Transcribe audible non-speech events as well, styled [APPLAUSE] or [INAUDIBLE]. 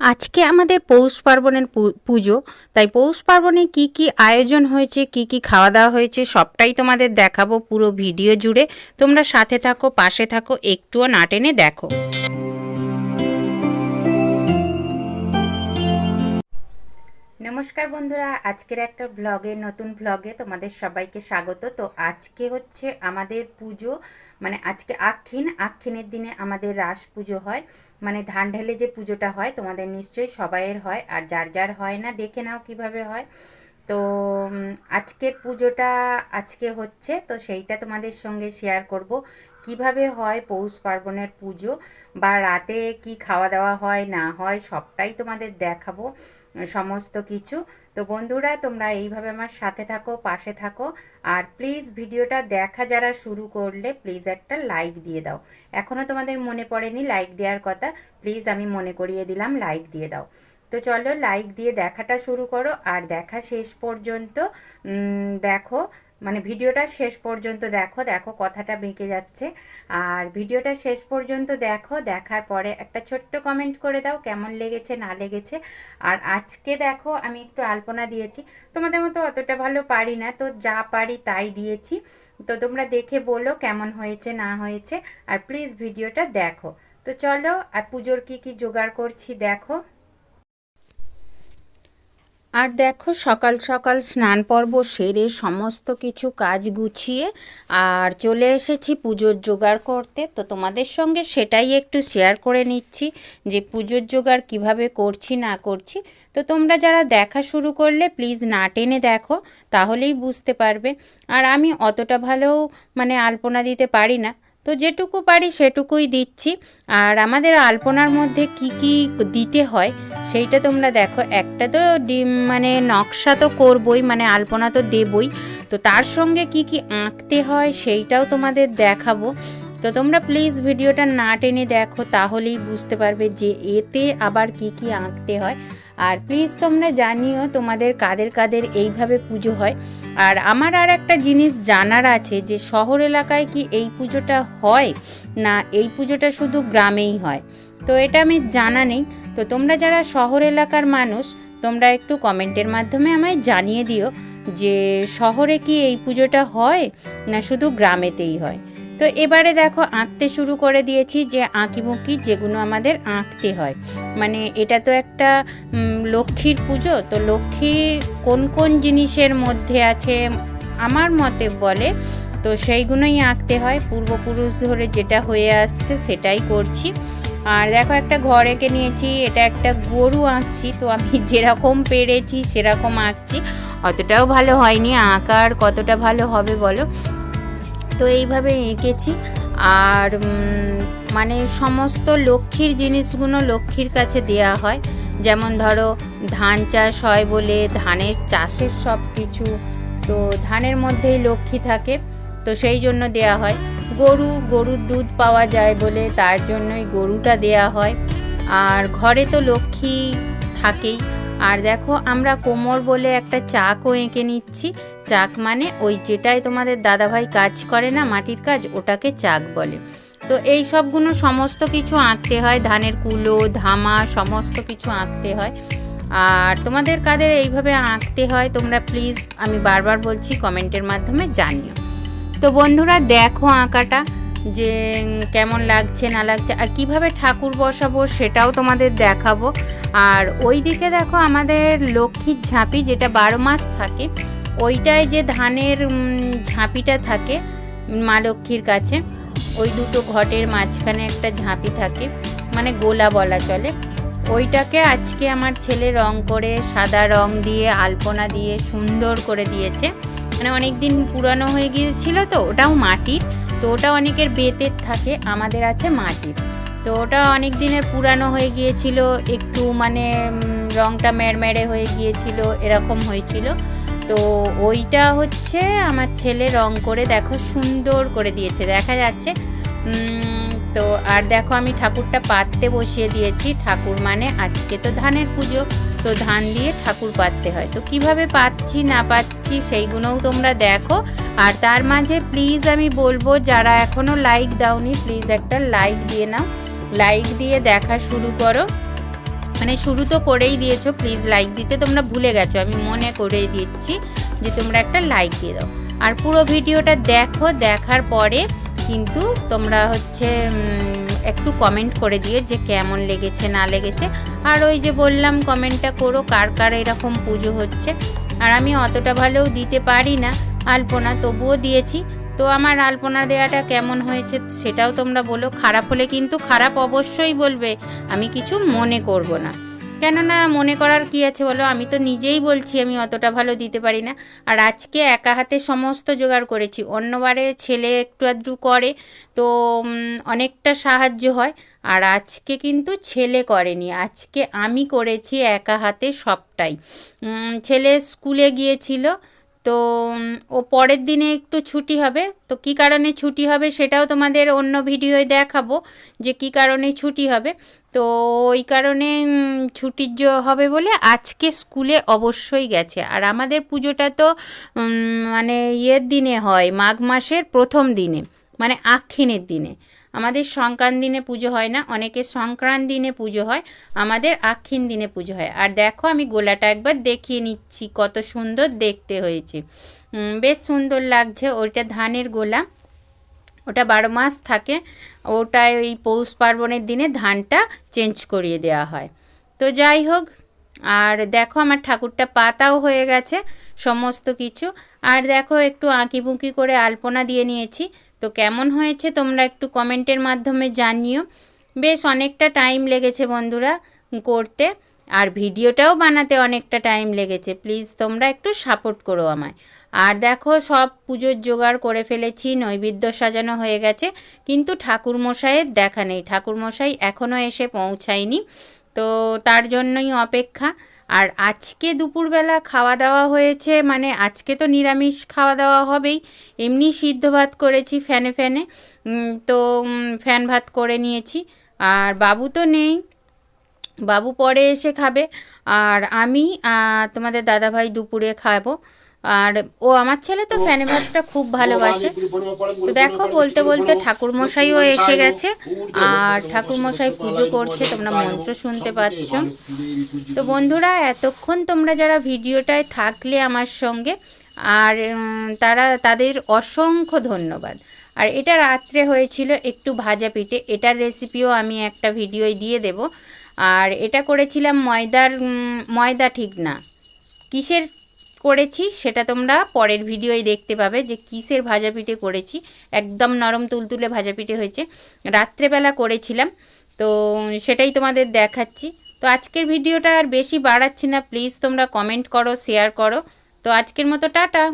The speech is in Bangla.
আজকে আমাদের পৌষ পার্বণের পুজো। তাই পৌষ পার্বণে কি কি আয়োজন হয়েছে, কি কি খাওয়া দাওয়া হয়েছে, সবটাই তোমাদের দেখাবো পুরো ভিডিও জুড়ে। তোমরা সাথে থাকো, পাশে থাকো, একটুও না টেনে দেখো। নমস্কার বন্ধুরা, আজকের একটা ব্লগে নতুন ব্লগে তোমাদের সবাইকে স্বাগত। তো আজকে হচ্ছে আমাদের পুজো মানে আজকে আক্ষিন আক্ষিনের দিনে আমাদের রাস পুজো হয়। মানে ধান ঢেলে যে পুজোটা হয়, তোমাদের নিশ্চয়ই সবাইয়ের হয়, আর যার যার হয় না, দেখে নাও কীভাবে হয়। তো আজকের পুজোটা আজকে হচ্ছে, তো সেইটা তোমাদের সঙ্গে শেয়ার করব। কীভাবে হয় পৌষ পার্বণের পুজো বা রাতে কি খাওয়া দাওয়া হয়, না হয়, সবটাই তোমাদের দেখাবো, সমস্ত কিছু। তো বন্ধুরা, তোমরা এইভাবে আমার সাথে থাকো, পাশে থাকো। আর প্লিজ ভিডিওটা দেখা যারা শুরু করলে প্লিজ একটা লাইক দিয়ে দাও। এখনও তোমাদের মনে পড়েনি লাইক দেওয়ার কথা প্লিজ আমি মনে করিয়ে দিলাম লাইক দিয়ে দাও। তো চলো লাইক দিয়ে দেখাটা শুরু করো। আর দেখা শেষ পর্যন্ত দেখো মানে ভিডিওটা শেষ পর্যন্ত দেখো দেখো কথাটা বেঁকে যাচ্ছে। আর ভিডিওটা শেষ পর্যন্ত দেখো, দেখার পরে একটা ছোট্ট কমেন্ট করে দাও, কেমন লেগেছে, না লেগেছে। আর আজকে দেখো, আমি একটু আলপনা দিয়েছি। তোমাদের মতো অতটা ভালো পারি না, তো যা পারি তাই দিয়েছি। তো তোমরা দেখে বলো কেমন হয়েছে, না হয়েছে। আর প্লিজ ভিডিওটা দেখো। তো চলো, আর পুজোর কি কি জোগাড় করছি দেখো। আর দেখো সকাল সকাল স্নান পর্ব সেরে সমস্ত কিছু কাজ গুছিয়ে আর চলে এসেছি পুজোর জোগাড় করতে। তো তোমাদের সঙ্গে সেটাই একটু শেয়ার করে নিচ্ছি যে পুজোর জোগাড় কীভাবে করছি, না করছি। তো তোমরা যারা দেখা শুরু করলে প্লিজ না টেনে দেখো, তাহলেই বুঝতে পারবে। আর আমি অতটা ভালো মানে আলপনা দিতে পারি না। তো যেটুকু পারি সেটুকুই দিচ্ছি। আর আমাদের আলপনার মধ্যে কি কি দিতে হয় সেইটা তোমরা দেখো। একটা তো ডিম মানে নকশা তো করবই মানে আলপনা তো দেবই। তো তার সঙ্গে কি কি আঁকতে হয় সেইটাও তোমাদের দেখাবো। তো তোমরা প্লিজ ভিডিওটা না টেনে দেখো, তাহলেই বুঝতে পারবে যে এতে আবার কি কি আঁকতে হয়। আর প্লিজ তোমরা জানিও তোমাদের কাদের কাদের এইভাবে পুজো হয়। আর আমার আর একটা জিনিস জানার আছে যে, শহর এলাকায় কি এই পুজোটা হয় না এই পুজোটা শুধু গ্রামেই হয়? তো এটা আমি জানা নেই। তো তোমরা যারা শহর এলাকার মানুষ, তোমরা একটু কমেন্টের মাধ্যমে আমায় জানিয়ে দিও যে, শহরে কি এই পুজোটা হয় না শুধু গ্রামেতেই হয়? তো এবারে দেখো আঁকতে শুরু করে দিয়েছি যে আঁকিবুকি যেগুলো আমাদের আঁকতে হয়। মানে এটা তো একটা লক্ষ্মীর পুজো, তো লক্ষ্মী কোন কোন জিনিসের মধ্যে আছে আমার মতে বলে, তো সেইগুলোই আঁকতে হয়। পূর্বপুরুষ ধরে যেটা হয়ে আসছে সেটাই করছি। আর দেখো একটা ঘর এঁকে নিয়েছি, এটা একটা গরু আঁকছি, তো আমি [LAUGHS] যেরকম পেরেছি সেরকম আঁকছি। অতটাও ভালো হয়নি, আঁকার কতটা ভালো হবে বলো? তো এইভাবে এঁকেছি। আর মানে সমস্ত লক্ষ্মীর জিনিসগুলো লক্ষ্মীর কাছে দেয়া হয়। যেমন ধরো, ধান চাষ হয় বলে ধানের চাষের সব কিছু। তো ধানের মধ্যেই লক্ষ্মী থাকে, তো সেই জন্য দেয়া হয়। গরু, গরুর দুধ পাওয়া যায় বলে তার জন্যই গরুটা দেয়া হয়। আর ঘরে তো লক্ষ্মী থাকেই। আর দেখো আমরা কোমর বলে একটা চাকও এঁকে নিচ্ছি। চাক মানে ওই যেটাই তোমাদের দাদাভাই কাজ করে না, মাটির কাজ, ওটাকে চাক বলে। তো এই সবগুলো সমস্ত কিছু আঁকতে হয়, ধানের কুলো, ধামা, সমস্ত কিছু আঁকতে হয়। আর তোমাদের কাদের এইভাবে আঁকতে হয়, তোমরা প্লিজ আমি বারবার বলছি কমেন্টের মাধ্যমে জানিও। তো বন্ধুরা, দেখো আঁকাটা। যে কেমন লাগছে, না লাগছে, আর কীভাবে ঠাকুর বসাবো সেটাও তোমাদের দেখাবো। আর ওই দিকে দেখো আমাদের লক্ষ্মীর ঝাঁপি যেটা বারো মাস থাকে, ওইটায় যে ধানের ঝাঁপিটা থাকে মা লক্ষ্মীর কাছে, ওই দুটো ঘটের মাঝখানে একটা ঝাঁপি থাকে মানে গোলা বলা চলে। ওইটাকে আজকে আমার ছেলে রং করে সাদা রং দিয়ে, আলপনা দিয়ে সুন্দর করে দিয়েছে। মানে অনেক দিন পুরানো হয়ে গিয়েছিল তো, ওটাও মাটির। তো ওটা অনেকের বেতের থাকে, আমাদের আছে মাটির। তো ওটা অনেক দিনের পুরানো হয়ে গিয়েছিল, একটু মানে রংটা মেরমেরে হয়ে গিয়েছিল, এরকম হয়েছিল। তো ওইটা হচ্ছে আমার ছেলে রং করে, দেখো সুন্দর করে দিয়েছে, দেখা যাচ্ছে। তো আর দেখো আমি ঠাকুরটা পাততে বসিয়ে দিয়েছি, ঠাকুর মানে আজকে তো ধানের পুজো। তো ধান দিয়ে ঠাকুর পাততে হয়। তো কীভাবে পাচ্ছি, না পাচ্ছি, সেইগুলোও তোমরা দেখো। আর তার মাঝে প্লিজ আমি বলব, যারা এখনও লাইক দাওনি প্লিজ একটা লাইক দিয়ে নাও। লাইক দিয়ে দেখা শুরু করো। মানে শুরু তো করেই দিয়েছ প্লিজ লাইক দিতে তোমরা ভুলে গেছো। আমি মনে করে দিচ্ছি যে তোমরা একটা লাইক দিয়ে দাও। আর পুরো ভিডিওটা দেখো, দেখার পরে কিন্তু তোমরা হচ্ছে একটু কমেন্ট করে দিও যে কেমন লেগেছে, না লেগেছে। আর ওই যে বললাম কমেন্টটা করো, কার কার এরকম পুজো হচ্ছে। আর আমি অতটা ভালোও দিতে পারি না, আলপনা তবুও দিয়েছি। তো আমার আলপনা দেওয়াটা কেমন হয়েছে সেটাও তোমরা বলো। খারাপ হলে কিন্তু খারাপ অবশ্যই বলবে, আমি কিছু মনে করব না। কেননা মনে করার কি আছে বলো? আমি তো নিজেই বলছি আমি অতটা ভালো দিতে পারি না। আর আজকে একা হাতে সমস্ত জোগাড় করেছি। অন্যবারে ছেলে একটু আধটু করে, তো অনেকটা সাহায্য হয়। আর আজকে কিন্তু ছেলে করেনি। আজকে আমি করেছি একা হাতে সবটাই। ছেলে স্কুলে গিয়েছিল। তো ও পরের দিনে একটু ছুটি হবে। তো কি কারণে ছুটি হবে সেটাও তোমাদের অন্য ভিডিওয়ে দেখাবো যে কি কারণে ছুটি হবে। তো ওই কারণে ছুটির হবে বলে আজকে স্কুলে অবশ্যই গেছে। আর আমাদের পুজোটা তো মানে ইয়ের দিনে হয়, মাঘ মাসের প্রথম দিনে মানে আক্ষিণের দিনে। আমাদের সংক্রান্ত দিনে পুজো হয় না, অনেকের সংক্রান্ত দিনে পুজো হয়, আমাদের আক্ষিণ দিনে পুজো হয়। আর দেখো, আমি গোলাটা একবার দেখিয়ে নিচ্ছি, কত সুন্দর দেখতে হয়েছে। বেশ সুন্দর লাগছে, ওইটা ধানের গোলা। ওটা বারো মাস থাকে ওটা ওই পৌষ পার্বণের দিনে ধানটা চেঞ্জ করিয়ে দেওয়া হয়। তো যাই হোক, আর দেখো, আমার ঠাকুরটা পাতাও হয়ে গেছে, সমস্ত কিছু। আর দেখো, একটু আঁকি বুঁকি করে আলপনা দিয়ে নিয়েছি। তো কেমন হয়েছে তোমরা একটু কমেন্টের মাধ্যমে জানিও। বেশ, অনেকটা টাইম লেগেছে বন্ধুরা করতে, আর ভিডিওটাও বানাতে অনেকটা টাইম লেগেছে। প্লিজ তোমরা একটু সাপোর্ট করো আমায়। আর দেখো, সব পুজোর জোগাড় করে ফেলেছি, নৈবেদ্য সাজানো হয়ে গেছে, কিন্তু ঠাকুরমশাইয়ের দেখা নেই। ঠাকুরমশাই এখনও এসে পৌঁছায়নি, তো তার জন্যই অপেক্ষা। আর আজকে দুপুরবেলা খাওয়া দাওয়া হয়েছে মানে আজকে তো নিরামিষ খাওয়া দাওয়া হবেই। এমনি সিদ্ধ ভাত করেছি ফ্যানে ফ্যানে। তো ফ্যান ভাত করে নিয়েছি। আর বাবু তো নেই। বাবু পরে এসে খাবে। আর আমি তোমাদের দাদাভাই দুপুরে খাব। আর ও আমার ছেলে তো ফ্যানে ভাতটা খুব ভালোবাসে। তো দেখো বলতে বলতে ঠাকুরমশাইও এসে গেছে। আর ঠাকুরমশাই পুজো করছে তোমরা মন্ত্র শুনতে পাচ্ছ। তো বন্ধুরা এতক্ষণ তোমরা যারা ভিডিওটায় থাকলে আমার সঙ্গে আর তারা তাদের অসংখ্য ধন্যবাদ। আর এটা রাত্রে হয়েছিল একটু ভাজা পিঠে এটার রেসিপিও আমি একটা ভিডিওয় দিয়ে দেব। আর এটা করেছিলাম ময়দার ময়দা ঠিক না। কিসের করেছি, সেটা তোমরা পরের ভিডিওয় দেখতে পাবে যে কিসের ভাজা পিঠে করেছি। একদম নরম তুলতুলে ভাজা পিঠে হয়েছে। রাত্রেবেলা করেছিলাম, তো সেটাই তোমাদের দেখাচ্ছি। তো আজকের ভিডিওটা আর বেশি বাড়াচ্ছি না, প্লিজ তোমরা কমেন্ট করো শেয়ার করো। তো আজকের মতো টাটা।